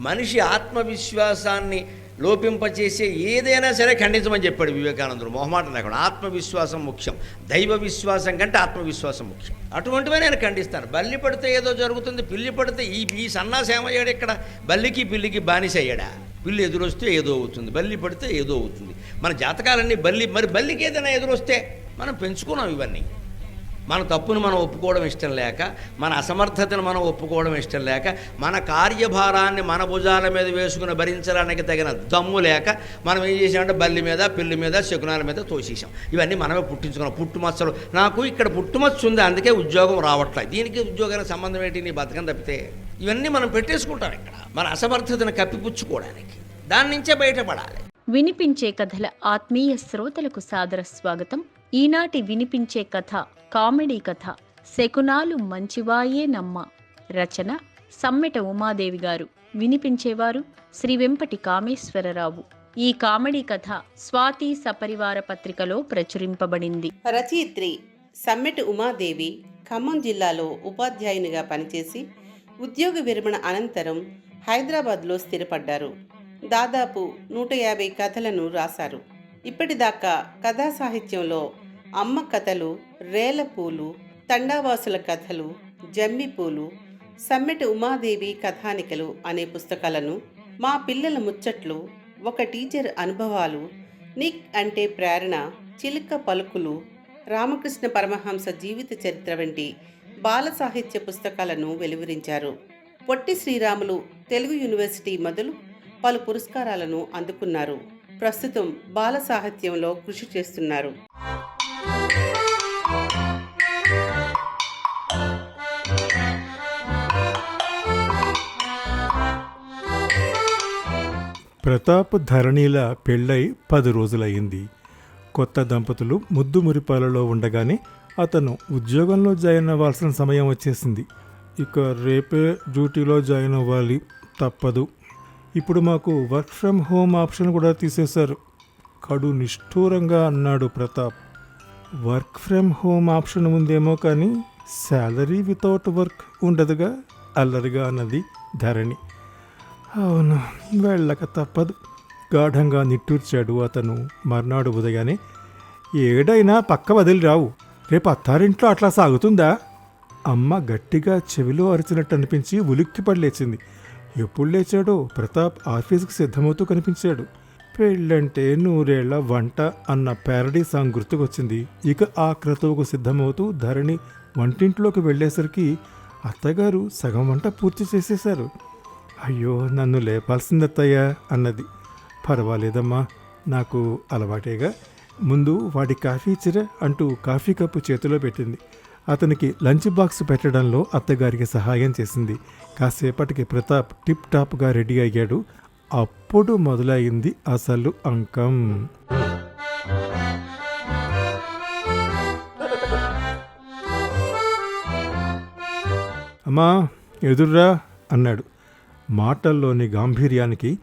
మనిషి ఆత్మవిశ్వాసాన్ని లోపింపచేసే ఏదైనా సరే ఖండించమని చెప్పాడు వివేకానందుడు. మొహమాట లేకుండా. ఆత్మవిశ్వాసం ముఖ్యం. దైవ విశ్వాసం కంటే ఆత్మవిశ్వాసం ముఖ్యం. అటువంటివే నేను ఖండిస్తాను బల్లి పడితే ఏదో జరుగుతుంది. పిల్లి పడితే ఈ ఈ సన్నాసి ఏమయ్యాడు ఇక్కడ? బల్లికి పిల్లికి బానిస అయ్యాడా? పిల్లి ఎదురొస్తే ఏదో అవుతుంది. బల్లి పడితే ఏదో అవుతుంది. మన జాతకాలన్నీ బల్లి మరి బల్లికి ఏదైనా ఎదురొస్తే మనం పెంచుకున్నాం ఇవన్నీ. మన తప్పును మనం ఒప్పుకోవడం ఇష్టం లేక మన అసమర్థతను మనం ఒప్పుకోవడం ఇష్టం లేక మన కార్యభారాన్ని మన భుజాల మీద వేసుకుని భరించడానికి తగిన దమ్ము లేక మనం ఏం చేసామంటే బల్లి మీద పిల్లి మీద శకునాల మీద తోసేసాం ఇవన్నీ మనమే పుట్టించుకున్నాం. పుట్టుమచ్చలు. నాకు ఇక్కడ పుట్టుమచ్చ ఉంది అందుకే ఉద్యోగం రావట్లేదు. దీనికి ఉద్యోగానికి సంబంధం ఏంటి? నీ బతకం తప్పితే ఇవన్నీ మనం పెట్టేసుకుంటాం ఇక్కడ. మన అసమర్థతను కప్పిపుచ్చుకోవడానికి. దాని నుంచే బయటపడాలి. వినిపించే కథల ఆత్మీయ శ్రోతలకు సాదర స్వాగతం. ఈనాటి వినిపించే కథ కామెడీ కథ. శకునాలు మంచివాయే నమ్మ. రచన సమ్మెట ఉమాదేవి గారు. వినిపించేవారు శ్రీ వెంపటి కామేశ్వరరావు. ఈ కామెడీ కథ స్వాతి సపరివార పత్రికలో ప్రచురింపబడింది. రచయిత్రి సమ్మెటి ఉమాదేవి ఖమ్మం జిల్లాలో ఉపాధ్యాయునిగా పనిచేసి ఉద్యోగ విరమణ అనంతరం హైదరాబాద్లో స్థిరపడ్డారు. దాదాపు నూట యాభై కథలను రాశారు. ఇప్పటిదాకా కథా సాహిత్యంలో అమ్మ కథలు రేలపూలు తండావాసుల కథలు జమ్మిపూలు సమ్మెటి ఉమాదేవి కథానికలు అనే పుస్తకాలను మా పిల్లల ముచ్చట్లు ఒక టీచర్ అనుభవాలు నిక్ అంటే ప్రేరణ చిలుక పలుకులు రామకృష్ణ పరమహంస జీవిత చరిత్ర వంటి బాల సాహిత్య పుస్తకాలను వెలువరించారు. పొట్టి శ్రీరాములు తెలుగు యూనివర్సిటీ మొదలు పలు పురస్కారాలను అందుకున్నారు. ప్రస్తుతం బాల సాహిత్యంలో కృషి చేస్తున్నారు. ప్రతాప్ ధరణిల పెళ్ళై పది రోజులయ్యింది. కొత్త దంపతులు ముద్దు మురిపాలలో ఉండగానే అతను ఉద్యోగంలో జాయిన్ అవ్వాల్సిన సమయం వచ్చేసింది. ఇక రేపే డ్యూటీలో జాయిన్ అవ్వాలి తప్పదు. ఇప్పుడు మాకు వర్క్ ఫ్రమ్ హోమ్ ఆప్షన్ కూడా తీసేశారు. కడు నిష్ఠూరంగా అన్నాడు Pratap. Work from home option ఉందేమో కానీ శాలరీ వితౌట్ వర్క్ ఉండదుగా? అల్లరిగా అన్నది ధరణి. అవును వెళ్ళక తప్పదు. గాఢంగా నిట్టూర్చాడు అతను మర్నాడు ఉదయానే ఏడైనా పక్క వదిలి రావు రేపు అత్తారింట్లో అట్లా సాగుతుందా? అమ్మ గట్టిగా చెవిలో అరిచినట్టు అనిపించి ఉలిక్కిపడి లేచింది. ఎప్పుడు లేచాడో? ప్రతాప్ ఆఫీస్కి సిద్ధమవుతూ కనిపించాడు. పెళ్ళంటే నూరేళ్ళ వంట అన్న ప్యారడీ సాంగ్ గుర్తుకొచ్చింది. ఇక ఆ క్రతువుకు సిద్ధమవుతూ ధరణి వంటింట్లోకి వెళ్ళేసరికి అత్తగారు సగం వంట పూర్తి చేసేశారు. అయ్యో నన్ను లేపాల్సిందత్తయ్యా అన్నది. పర్వాలేదమ్మా నాకు అలవాటేగా. ముందు వాడి కాఫీ ఇచ్చిర అంటూ కాఫీ కప్పు చేతిలో పెట్టింది. అతనికి లంచ్ బాక్స్ పెట్టడంలో అత్తగారికి సహాయం చేసింది. కాసేపటికి ప్రతాప్ టిప్ టాప్గా రెడీ అయ్యాడు. అప్పుడు మొదలైంది అసలు అంకం. అమ్మా ఎదుర్రా అన్నాడు. మాటల్లోని గాంభీర్యానికి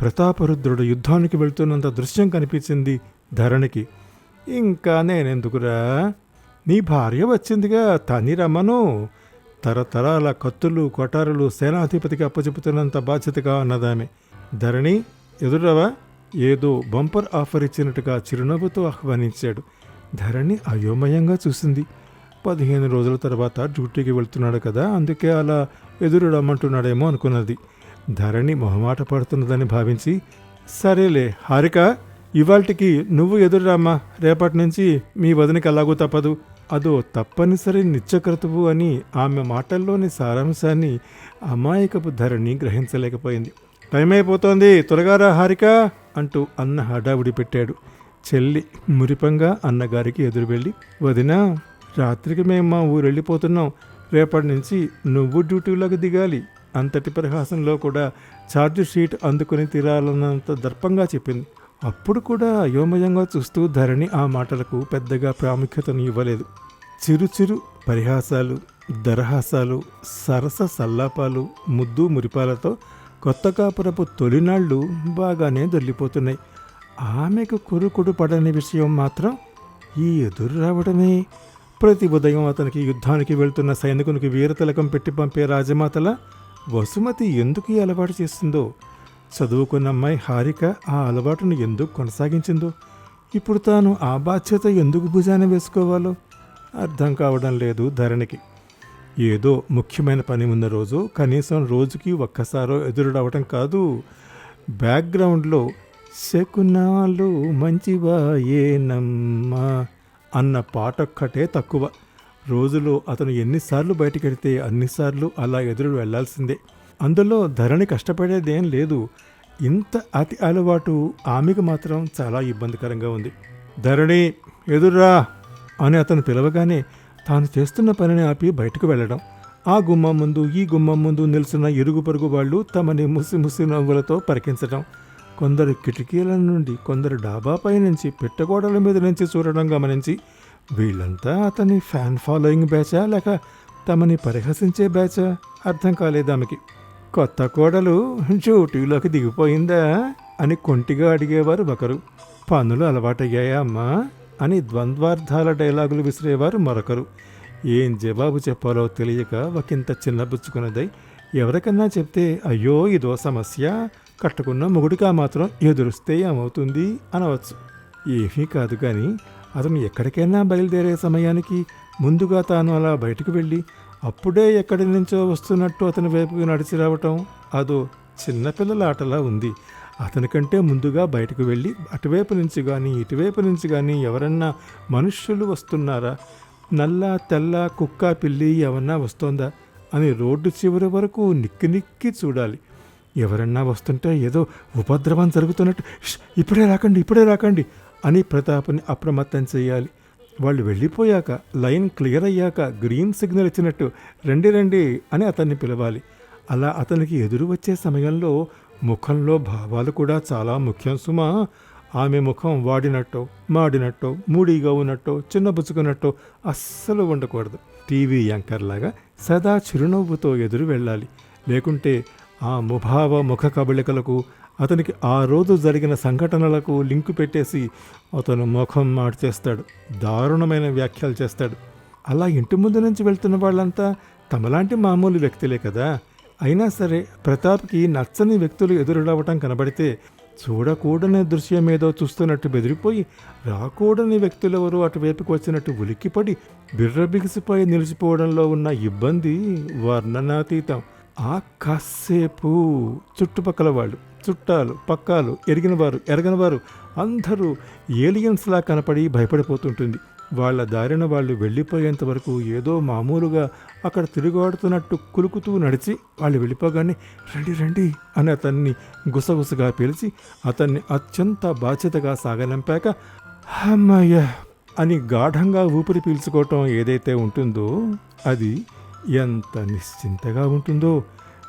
ప్రతాపరుద్రుడు యుద్ధానికి వెళ్తున్నంత దృశ్యం కనిపించింది ధరణికి. ఇంకా నేనెందుకురా? నీ భార్య వచ్చిందిగా తని రమ్మను తరతరాల కత్తులు కొటారులు సేనాధిపతికి అప్పచెపుతున్నంత బాధ్యతగా అన్నదామె. ధరణి ఎదురవా? ఏదో బంపర్ ఆఫర్ ఇచ్చినట్టుగా చిరునవ్వుతో ఆహ్వానించాడు. ధరణి అయోమయంగా చూసింది. పదిహేను రోజుల తర్వాత డ్యూటీకి వెళ్తున్నాడు కదా అందుకే అలా ఎదురు రమ్మంటున్నాడేమో అనుకున్నది. ధరణి మొహమాట పడుతున్నదని భావించి సరేలే హారిక ఇవాల్టికి నువ్వు ఎదురురామ్మా రేపటి నుంచి మీ వదినకి అలాగూ తప్పదు. అదో తప్పనిసరి నిత్యక్రతువు అని ఆమె మాటల్లోని సారాంశాన్ని అమాయకపు ధరణి గ్రహించలేకపోయింది. టైం అయిపోతోంది త్వరగారా హారిక అంటూ అన్న హడావుడి పెట్టాడు. చెల్లి మురిపంగా అన్నగారికి ఎదురు వెళ్ళి వదినా రాత్రికి మేము మా ఊరు వెళ్ళిపోతున్నాం రేపటి నుంచి నువ్వు డ్యూటీలోకి దిగాలి. అంతటి పరిహాసంలో కూడా ఛార్జ్ షీట్ అందుకుని తీరాలన్నంత దర్పంగా చెప్పింది. అప్పుడు కూడా అయోమయంగా చూస్తూ ధరణి ఆ మాటలకు పెద్దగా ప్రాముఖ్యతను ఇవ్వలేదు. చిరు చిరు పరిహాసాలు దరహాసాలు సరస సల్లాపాలు ముద్దు మురిపాలతో కొత్త కాపురపు తొలినాళ్ళు బాగానే దొల్లిపోతున్నాయి ఆమెకు కురుకుడు పడని విషయం మాత్రం ఈ ఎదురు రావడమే. ప్రతి ఉదయం అతనికి యుద్ధానికి వెళ్తున్న సైనికునికి వీరతిలకం పెట్టి పంపే రాజమాతల వసుమతి ఎందుకు ఈ అలవాటు చేస్తుందో? చదువుకున్న అమ్మాయి హారిక ఆ అలవాటును ఎందుకు కొనసాగించిందో? ఇప్పుడు తాను ఆ బాధ్యత ఎందుకు భుజాన వేసుకోవాలో? అర్థం కావడం లేదు ధరణికి. ఏదో ముఖ్యమైన పని ఉన్న రోజు కనీసం రోజుకి ఒక్కసారో ఎదురుడవటం కాదు. బ్యాక్గ్రౌండ్లో శకునాలు మంచివాయేనమ్మా అన్న పాట ఒక్కటే తక్కువ. రోజులో అతను ఎన్నిసార్లు బయటకెడితే అన్నిసార్లు అలా ఎదురు వెళ్ళాల్సిందే. అందులో ధరణి కష్టపడేదేం లేదు. ఇంత అతి అలవాటు ఆమెకు మాత్రం చాలా ఇబ్బందికరంగా ఉంది. ధరణి ఎదుర్రా అని అతను పిలవగానే తాను చేస్తున్న పనిని ఆపి బయటకు వెళ్ళడం. ఆ గుమ్మం ముందు ఈ గుమ్మం ముందు నిలిచిన ఇరుగు పొరుగు వాళ్ళు తమని ముసి ముసి నవ్వులతో పరికించడం కొందరు కిటికీల నుండి కొందరు డాబాపై నుంచి పెట్టగోడల మీద నుంచి చూడడం గమనించి వీళ్ళంతా అతని ఫ్యాన్ ఫాలోయింగ్ బ్యాచా లేక తమని పరిహసించే బ్యాచా అర్థం కాలేదు ఆమెకి. కొత్త కోడలు డ్యూటీలోకి దిగిపోయిందా అని కొంటిగా అడిగేవారు ఒకరు. పనులు అలవాటయ్యాయా అమ్మా? అని ద్వంద్వార్థాల డైలాగులు విసిరేవారు మరొకరు. ఏం జవాబు చెప్పాలో తెలియక ఒకంత చిన్నబుచ్చుకున్నదై ఎవరికన్నా చెప్తే అయ్యో ఇదో సమస్య. కట్టుకున్న మొగుడిగా మాత్రం ఎదురుస్తే ఏమవుతుంది? అనవచ్చు. ఏమీ కాదు కానీ అతను ఎక్కడికైనా బయలుదేరే సమయానికి ముందుగా తాను అలా బయటకు వెళ్ళి అప్పుడే ఎక్కడి నుంచో వస్తున్నట్టు అతని వైపుకి నడిచి రావటం అదో చిన్నపిల్లల ఆటలా ఉంది. అతనికంటే ముందుగా బయటకు వెళ్ళి అటువైపు నుంచి కానీ ఇటువైపు నుంచి కానీ ఎవరన్నా మనుష్యులు వస్తున్నారా? నల్ల తెల్ల కుక్క పిల్లి ఎవరన్నా వస్తోందా అని రోడ్డు చివరి వరకు నిక్కి నిక్కి చూడాలి. ఎవరన్నా వస్తుంటే ఏదో ఉపద్రవం జరుగుతున్నట్టు. ఇప్పుడే రాకండి ఇప్పుడే రాకండి. అని ప్రతాప్ని అప్రమత్తం చేయాలి. వాళ్ళు వెళ్ళిపోయాక లైన్ క్లియర్ అయ్యాక గ్రీన్ సిగ్నల్ ఇచ్చినట్టు రండి రండి అని అతన్ని పిలవాలి. అలా అతనికి ఎదురు వచ్చే సమయంలో ముఖంలో భావాలు కూడా చాలా ముఖ్యం సుమా. ఆమె ముఖం వాడినట్టో మాడినట్టో మూడీగా ఉన్నట్టో చిన్నబుచ్చుకున్నట్టో అస్సలు ఉండకూడదు. టీవీ యాంకర్ లాగా సదా చిరునవ్వుతో ఎదురు వెళ్ళాలి. లేకుంటే ఆ ముభావ ముఖ కబళికలకు అతనికి ఆ రోజు జరిగిన సంఘటనలకు లింకు పెట్టేసి అతను ముఖం మార్చేస్తాడు దారుణమైన వ్యాఖ్యలు చేస్తాడు. అలా ఇంటి ముందు నుంచి వెళ్తున్న వాళ్ళంతా తమలాంటి మామూలు వ్యక్తులే కదా. అయినా సరే ప్రతాప్కి నచ్చని వ్యక్తులు ఎదురుడవటం కనబడితే చూడకూడని దృశ్యం ఏదో చూస్తున్నట్టు బెదిరిపోయి రాకూడని వ్యక్తులెవరూ అటువైపుకు వచ్చినట్టు ఉలిక్కిపడి బిర్రబిగిసిపోయి నిలిచిపోవడంలో ఉన్న ఇబ్బంది వర్ణనాతీతం. ఆ కాసేపు చుట్టుపక్కల వాళ్ళు చుట్టాలు పక్కాలు ఎరిగినవారు ఎరగనివారు అందరూ ఏలియన్స్లా కనపడి భయపడిపోతుంటుంది. వాళ్ళ దారిన వాళ్ళు వెళ్ళిపోయేంత వరకు ఏదో మామూలుగా అక్కడ తిరుగాడుతున్నట్టు కులుకుతూ నడిచి వాళ్ళు వెళ్ళిపోగానే రండి రండి అని అతన్ని గుసగుసగా పిలిచి అతన్ని అత్యంత బాధ్యతగా సాగనంపాక అమ్మయ్య అని గాఢంగా ఊపిరి పీల్చుకోవటం ఏదైతే ఉంటుందో అది ఎంత నిశ్చింతగా ఉంటుందో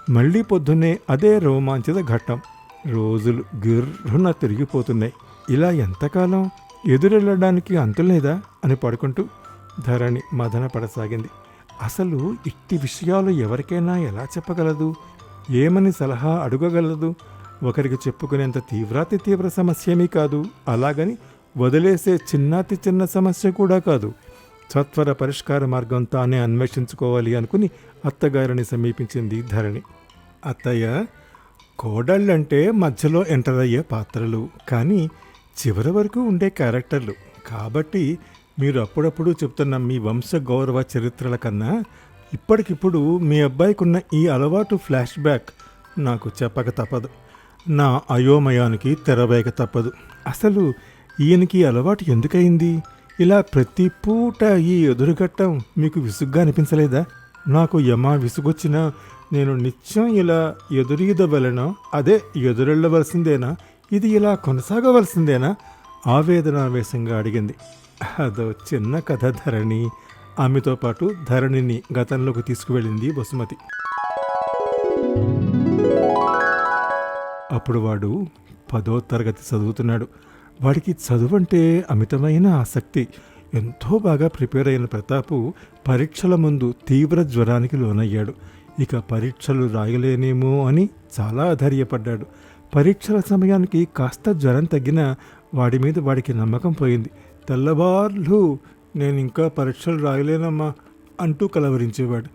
మళ్ళీ పొద్దున్నే అదే రోమాంచిత ఘట్టం. రోజులు గిర్రున తిరిగిపోతున్నాయి. ఇలా ఎంతకాలం ఎదురెళ్ళడానికి అంతులేదా? అని పడుకుంటూ ధరణి మదన పడసాగింది. అసలు ఇట్టి విషయాలు ఎవరికైనా ఎలా చెప్పగలదు? ఏమని సలహా అడగగలదు? ఒకరికి చెప్పుకునేంత తీవ్రాతి తీవ్ర సమస్యేమీ కాదు. అలాగని వదిలేసే చిన్నాతి చిన్న సమస్య కూడా కాదు. సత్వర పరిష్కార మార్గం తానే అన్వేషించుకోవాలి అనుకుని అత్తగారిని సమీపించింది ధరణి. అత్తయ్య కోడళ్ళంటే మధ్యలో ఎంటర్ అయ్యే పాత్రలు కానీ చివరి వరకు ఉండే క్యారెక్టర్లు. కాబట్టి మీరు అప్పుడప్పుడు చెప్తున్న మీ వంశ గౌరవ చరిత్రల కన్నా ఇప్పటికిప్పుడు మీ అబ్బాయికున్న ఈ అలవాటు ఫ్లాష్ బ్యాక్ నాకు చెప్పక తప్పదు. నా అయోమయానికి తెరవేయక తప్పదు. అసలు ఈయనకి అలవాటు ఎందుకయింది? ఇలా ప్రతి పూట ఈ ఎదురుగట్టం మీకు విసుగ్గా అనిపించలేదా? నాకు యమా విసుగొచ్చినా నేను నిత్యం ఇలా ఎదురీద అదే ఎదురెళ్ళవలసిందేనా? ఇది ఇలా కొనసాగవలసిందేనా? ఆవేదనావేశంగా అడిగింది. అదో చిన్న కథ ధరణి. ఆమెతో పాటు ధరణిని గతంలోకి తీసుకువెళ్ళింది బసుమతి అప్పుడు వాడు పదో తరగతి చదువుతున్నాడు. వాడికి చదువు అంటే అమితమైన ఆసక్తి. ఎంతో బాగా ప్రిపేర్ అయిన ప్రతాపు పరీక్షల ముందు తీవ్ర జ్వరానికి లోనయ్యాడు. ఇక పరీక్షలు రాయలేనేమో అని చాలా ధైర్యపడ్డాడు పరీక్షల సమయానికి కాస్త జ్వరం తగ్గినా వాడి మీద వాడికి నమ్మకం పోయింది. తెల్లవార్లు నేను ఇంకా పరీక్షలు రాయలేనమ్మా అంటూ కలవరించేవాడు.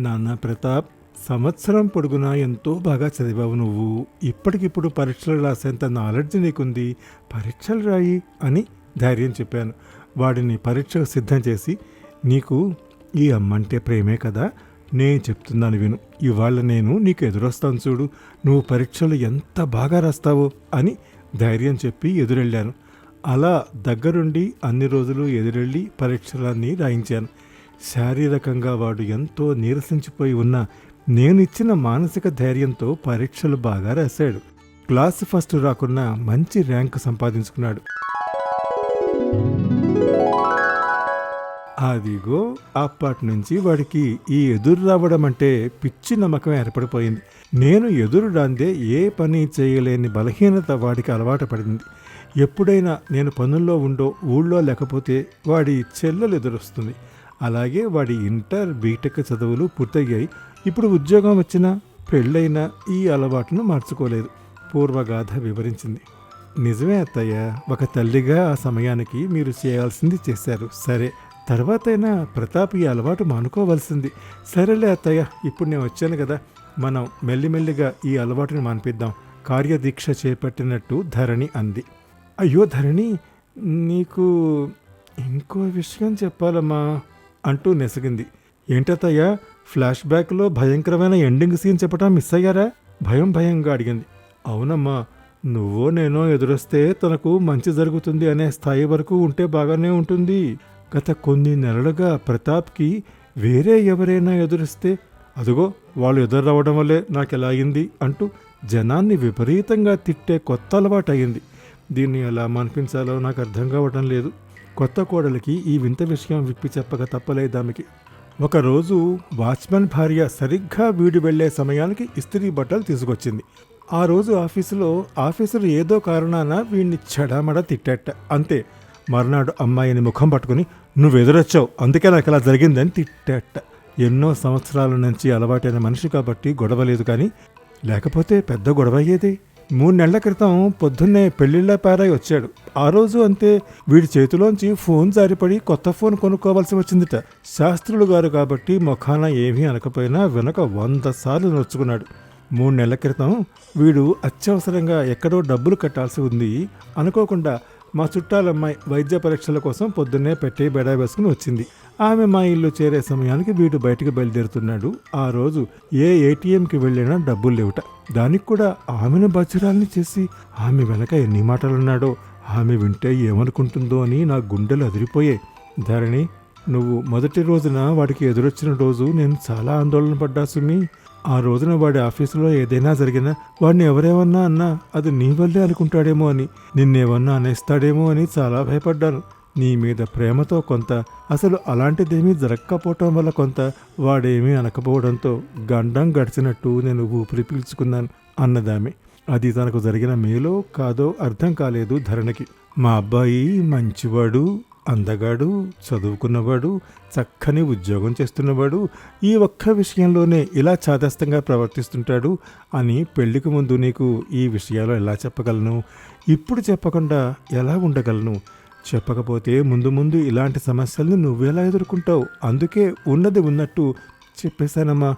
నాన్న ప్రతాప్ సంవత్సరం పొడుగునా ఎంతో బాగా చదివావు నువ్వు. ఇప్పటికిప్పుడు పరీక్షలు రాసేంత నాలెడ్జ్ నీకుంది. పరీక్షలు రాయి అని ధైర్యం చెప్పాను. వాడిని పరీక్షకు సిద్ధం చేసి నీకు ఈ అమ్మంటే ప్రేమే కదా నేను చెప్తున్నాను విను. ఇవాళ నేను నీకు ఎదురొస్తాను చూడు. నువ్వు పరీక్షలు ఎంత బాగా రాస్తావో అని ధైర్యం చెప్పి ఎదురెళ్ళాను. అలా దగ్గరుండి అన్ని రోజులు ఎదురెళ్ళి పరీక్షలన్నీ రాయించాను. శారీరకంగా వాడు ఎంతో నీరసించిపోయి ఉన్న నేను ఇచ్చిన మానసిక ధైర్యంతో పరీక్షలు బాగా రాశాడు. క్లాస్ ఫస్ట్ రాకున్నా మంచి ర్యాంక్ సంపాదించుకున్నాడు. అదిగో అప్పటి నుంచి వాడికి ఈ ఎదురు రావడం అంటే పిచ్చి నమ్మకం ఏర్పడిపోయింది. నేను ఎదురు రాందే ఏ పని చేయలేని బలహీనత వాడికి అలవాటు పడింది. ఎప్పుడైనా నేను పనుల్లో ఉండో ఊళ్ళో లేకపోతే వాడి చెల్లెలు ఎదురొస్తుంది. అలాగే వాడి ఇంటర్ బీటెక్ చదువులు పూర్తయ్యాయి. ఇప్పుడు ఉద్యోగం వచ్చినా పెళ్ళైనా ఈ అలవాటును మార్చుకోలేదు. పూర్వగాథ వివరించింది. నిజమే అత్తయ్య ఒక తల్లిగా ఆ సమయానికి మీరు చేయాల్సింది చేశారు. సరే తర్వాతైనా ప్రతాప్ ఈ అలవాటు మానుకోవాల్సింది. సరేలే అత్తయ్య ఇప్పుడు నేను వచ్చాను కదా. మనం మెల్లిమెల్లిగా ఈ అలవాటుని మాన్పిద్దాం. కార్యదీక్ష చేపట్టినట్టు ధరణి అంది. అయ్యో ధరణి నీకు ఇంకో విషయం చెప్పాలమ్మా అంటూ నెసగింది. ఏంటత్తయ్యా ఫ్లాష్ బ్యాక్లో భయంకరమైన ఎండింగ్ సీన్ చెప్పటం మిస్ అయ్యారా? భయం భయంగా అడిగింది. అవునమ్మా నువ్వో నేనో ఎదురొస్తే తనకు మంచి జరుగుతుంది అనే స్థాయి వరకు ఉంటే బాగానే ఉంటుంది. గత కొన్ని నెలలుగా ప్రతాప్కి వేరే ఎవరైనా ఎదురిస్తే అదిగో వాళ్ళు ఎదురు రావడం వల్లే నాకు ఎలా అయింది అంటూ జనాన్ని విపరీతంగా తిట్టే కొత్త అలవాటు అయింది దీన్ని ఎలా మనిపించాలో నాకు అర్థం కావడం లేదు. కొత్త కోడలికి ఈ వింత విషయం విప్పి చెప్పక తప్పలేదు ఆమెకి. ఒకరోజు వాచ్మెన్ భార్య సరిగ్గా వీడి వెళ్ళే సమయానికి ఇస్త్రీ బట్టలు తీసుకొచ్చింది. ఆ రోజు ఆఫీసులో ఆఫీసర్ ఏదో కారణాన వీడిని చెడమడ తిట్టట. అంతే. మర్నాడు అమ్మాయిని ముఖం పట్టుకుని నువ్వు ఎదురొచ్చావు అందుకే నాకు ఇలా జరిగిందని తిట్టేట. ఎన్నో సంవత్సరాల నుంచి అలవాటైన మనిషి కాబట్టి గొడవ లేదు కానీ లేకపోతే పెద్ద గొడవ అయ్యేది. మూడు నెలల క్రితం పొద్దున్నే పెళ్ళిళ్ళ పేరై వచ్చాడు. ఆ రోజు అంతే వీడి చేతిలోంచి ఫోన్ జారిపడి కొత్త ఫోన్ కొనుక్కోవాల్సి వచ్చిందిట. శాస్త్రులు గారు కాబట్టి ముఖాన ఏమీ అనకపోయినా వెనక వంద సార్లు నొచ్చుకున్నాడు. మూడు నెలల క్రితం వీడు అత్యవసరంగా ఎక్కడో డబ్బులు కట్టాల్సి ఉంది అనుకోకుండా మా చుట్టాలమ్మాయి వైద్య పరీక్షల కోసం పొద్దున్నే పెట్టి బెడా వేసుకుని వచ్చింది. ఆమె మా ఇల్లు చేరే సమయానికి వీడు బయటకు బయలుదేరుతున్నాడు. ఆ రోజు ఏ ఏటీఎంకి వెళ్ళినా డబ్బులు లేవుట. దానికి కూడా ఆమెను బచ్చురాల్ని చేసి ఆమె వెనక ఎన్ని మాటలున్నాడో ఆమె వింటే ఏమనుకుంటుందో అని నా గుండెలు అదిరిపోయాయి. ధరణి నువ్వు మొదటి రోజున వాడికి ఎదురొచ్చిన రోజు నేను చాలా ఆందోళన పడ్డా సుమి. ఆ రోజున వాడి ఆఫీసులో ఏదైనా జరిగినా వాడిని ఎవరేమన్నా అన్నా అది నీ వల్లే అనుకుంటాడేమో అని నిన్నేమన్నా అనేస్తాడేమో అని చాలా భయపడ్డాను. నీ మీద ప్రేమతో కొంత అసలు అలాంటిదేమీ జరగకపోవటం వల్ల కొంత వాడేమీ అనకపోవడంతో గండం గడిచినట్టు నేను ఊపిరి పీల్చుకున్నాను అన్నదామె. అది తనకు జరిగిన మేలో కాదో అర్థం కాలేదు ధరణికి. మా అబ్బాయి మంచివాడు అందగాడు చదువుకున్నవాడు చక్కని ఉద్యోగం చేస్తున్నవాడు ఈ ఒక్క విషయంలోనే ఇలా చాదస్తంగా ప్రవర్తిస్తుంటాడు అని పెళ్ళికి ముందు నీకు ఈ విషయాలు ఎలా చెప్పగలను? ఇప్పుడు చెప్పకుండా ఎలా ఉండగలను? చెప్పకపోతే ముందు ముందు ఇలాంటి సమస్యల్ని నువ్వెలా ఎదుర్కొంటావు? అందుకే ఉన్నది ఉన్నట్టు చెప్పేశానమ్మా.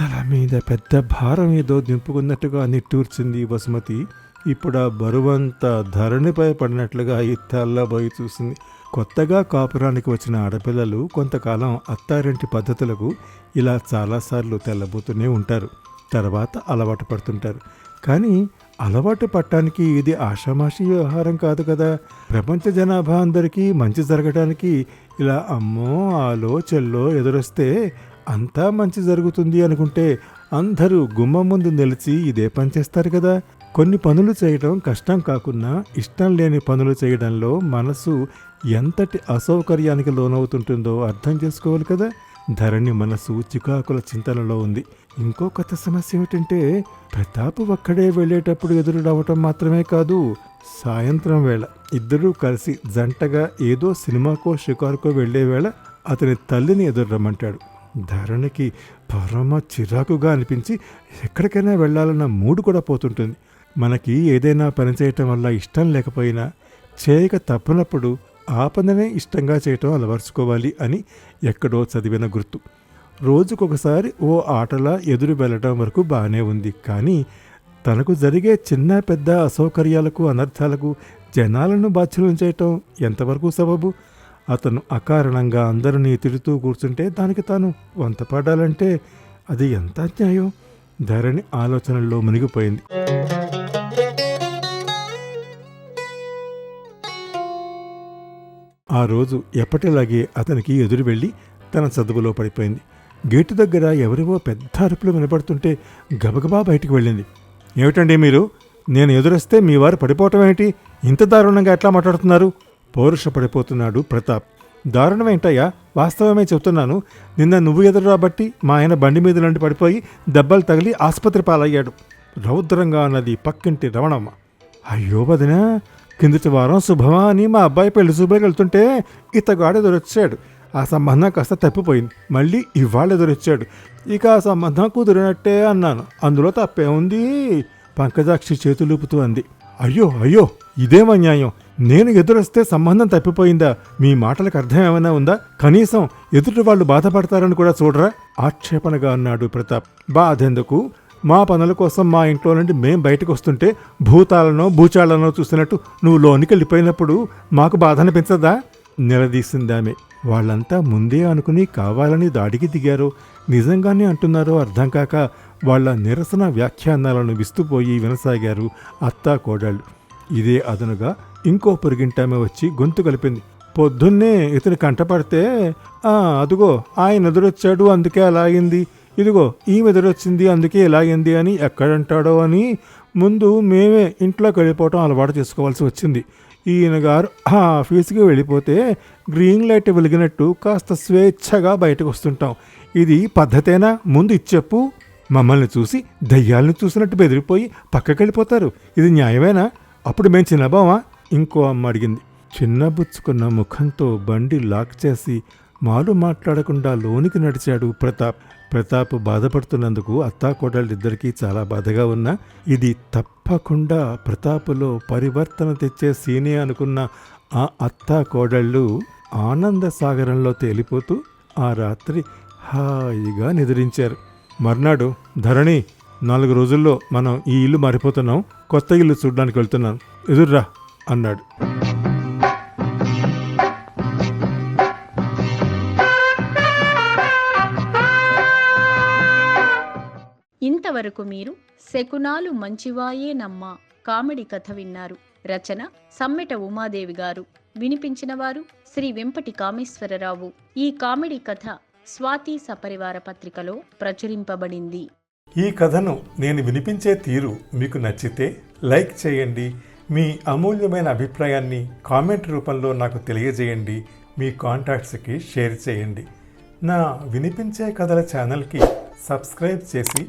తల మీద పెద్ద భారం ఏదో దింపుకున్నట్టుగా నిట్టూర్చింది వసుమతి. ఇప్పుడు ఆ బరువంతా ధరణిపై పడినట్లుగా ఈ తెల్లబోయి చూసింది. కొత్తగా కాపురానికి వచ్చిన ఆడపిల్లలు కొంతకాలం అత్తారింటి పద్ధతులకు ఇలా చాలాసార్లు తెల్లబోతూనే ఉంటారు. తర్వాత అలవాటు పడుతుంటారు. కానీ అలవాటు పట్టడానికి ఇది ఆషామాషి వ్యవహారం కాదు కదా? ప్రపంచ జనాభా అందరికీ మంచి జరగడానికి ఇలా అమ్మో ఆలో చెల్లో ఎదురొస్తే అంతా మంచి జరుగుతుంది అనుకుంటే అందరూ గుమ్మం ముందు నిలిచి ఇదే పని చేస్తారు కదా? కొన్ని పనులు చేయడం కష్టం కాకుండా ఇష్టం లేని పనులు చేయడంలో మనసు ఎంతటి అసౌకర్యానికి లోనవుతుంటుందో అర్థం చేసుకోవాలి కదా. ధరణి మనసు చికాకుల చింతనలో ఉంది. ఇంకో కొత్త సమస్య ఏమిటంటే ప్రతాప్ ఒక్కడే వెళ్ళేటప్పుడు ఎదురు రావటం మాత్రమే కాదు సాయంత్రం వేళ ఇద్దరూ కలిసి జంటగా ఏదో సినిమాకో షికారుకో వెళ్ళే వేళ అతని తల్లిని ఎదుర్రమ్మంటాడు ధరణికి పరమ చిరాకుగా అనిపించి ఎక్కడికైనా వెళ్ళాలన్న మూడు కూడా పోతుంటుంది. మనకి ఏదైనా పని చేయటం వల్ల ఇష్టం లేకపోయినా చేయక తప్పనప్పుడు ఆ పనినే ఇష్టంగా చేయటం అలవర్చుకోవాలి అని ఎక్కడో చదివిన గుర్తు. రోజుకొకసారి ఓ ఆటలా ఎదురు వెళ్ళటం వరకు బాగానే ఉంది. కానీ తనకు జరిగే చిన్న పెద్ద అసౌకర్యాలకు అనర్థాలకు జనాలను బాధ్యులను చేయటం ఎంతవరకు సబబు? అతను అకారణంగా అందరినీ తిడుతూ కూర్చుంటే దానికి తాను వంతపడాలంటే అది ఎంత అన్యాయం? ధరణి ఆలోచనల్లో మునిగిపోయింది. ఆ రోజు ఎప్పటిలాగే అతనికి ఎదురు వెళ్ళి తన చదువులో పడిపోయింది. గేటు దగ్గర ఎవరివో పెద్ద అరుపులు వినపడుతుంటే గబగబా బయటికి వెళ్ళింది. ఏమిటండి మీరు? నేను ఎదురొస్తే మీ వారు పడిపోవటం ఏంటి ఇంత దారుణంగా ఎట్లా మాట్లాడుతున్నారు? పౌరుష పడిపోతున్నాడు ప్రతాప్. దారుణం ఏంటయ్యా? వాస్తవమే చెబుతున్నాను. నిన్న నువ్వు ఎదురు రాబట్టి మా ఆయన బండి మీద నుండి పడిపోయి దెబ్బలు తగిలి ఆసుపత్రి పాలయ్యాడు. రౌద్రంగా అన్నది పక్కింటి రమణమ్మ. అయ్యో వదినా! కిందటి వారం శుభమా అని మా అబ్బాయి పెళ్ళి శుభ్రం వెళ్తుంటే ఇతగాడు ఎదురొచ్చాడు. ఆ సంబంధం కాస్త తప్పిపోయింది. మళ్ళీ ఇవాళ ఎదురొచ్చాడు. ఇక ఆ సంబంధం కుదిరినట్టే అన్నాను. అందులో తప్పేముంది? పంకజాక్షి చేతులూపుతూ అంది. అయ్యో అయ్యో ఇదేం అన్యాయం? నేను ఎదురొస్తే సంబంధం తప్పిపోయిందా? మీ మాటలకు అర్థం ఏమైనా ఉందా? కనీసం ఎదుటి వాళ్ళు బాధపడతారని కూడా చూడరా? ఆక్షేపణగా అన్నాడు ప్రతాప్. బాధెందుకు? మా పనుల కోసం మా ఇంట్లో నుండి మేం బయటకు వస్తుంటే భూతాలనో భూచాలనో చూసినట్టు నువ్వు లోనికి వెళ్ళిపోయినప్పుడు మాకు బాధ అనిపించదా? నిలదీసిందామె. వాళ్ళంతా ముందే అనుకుని కావాలని దాడికి దిగారో. నిజంగానే అంటున్నారో అర్థం కాక వాళ్ళ నిరసన వ్యాఖ్యానాలను విస్తుపోయి వినసాగారు అత్తా కోడళ్ళు. ఇదే అదనుగా ఇంకో పొరిగింటామె వచ్చి గొంతు కలిపింది. పొద్దున్నే ఇతను కంటపడితే అదుగో ఆయన ఎదురొచ్చాడు అందుకే అలాగింది ఇదిగో ఈమె ఎదురొచ్చింది అందుకే ఇలాగింది అని ఎక్కడంటాడో అని ముందు మేమే ఇంట్లోకి వెళ్ళిపోవటం అలవాటు చేసుకోవాల్సి వచ్చింది. ఈయన గారు ఆ ఆఫీస్కి వెళ్ళిపోతే గ్రీన్ లైట్ వెలిగినట్టు కాస్త స్వేచ్ఛగా బయటకు వస్తుంటాం. ఇది పద్ధతేనా? ముందు ఇచ్చెప్పు మమ్మల్ని చూసి దయ్యాలను చూసినట్టు బెదిరిపోయి పక్కకి వెళ్ళిపోతారు. ఇది న్యాయమేనా? అప్పుడు మేము చిన్నబావా ఇంకో అమ్మ అడిగింది. చిన్నబుచ్చుకున్న ముఖంతో బండి లాక్ చేసి మాలు మాట్లాడకుండా లోనికి నడిచాడు ప్రతాప్. ప్రతాప్ బాధపడుతున్నందుకు అత్తాకోడళ్ళిద్దరికీ చాలా బాధగా ఉన్నా ఇది తప్పకుండా ప్రతాపులో పరివర్తన తెచ్చే సీనే అనుకున్న ఆ అత్తా కోడళ్ళు ఆనంద సాగరంలో తేలిపోతూ ఆ రాత్రి హాయిగా నిద్రించారు. మర్నాడు ధరణి నాలుగు రోజుల్లో మనం ఈ ఇల్లు మారిపోతున్నాం కొత్త ఇల్లు చూడడానికి వెళ్తున్నాం. ఎదుర్రా అన్నాడు. ఇంతవరకు మీరు శకునాలు మంచివాయే నమ్మ కామెడీ కథ విన్నారు. రచన సమ్మెట ఉమాదేవి గారు. వినిపించిన వారు శ్రీ వెంపటి కామేశ్వరరావు. ఈ కామెడీ కథ స్వాతి సపరివార పత్రికలో ప్రచురింపబడింది. ఈ కథను నేను వినిపించే తీరు మీకు నచ్చితే లైక్ చేయండి. మీ అమూల్యమైన అభిప్రాయాన్ని కామెంట్ రూపంలో నాకు తెలియజేయండి. మీ కాంటాక్ట్స్కి షేర్ చేయండి. నా వినిపించే కథల ఛానల్కి సబ్స్క్రైబ్ చేసి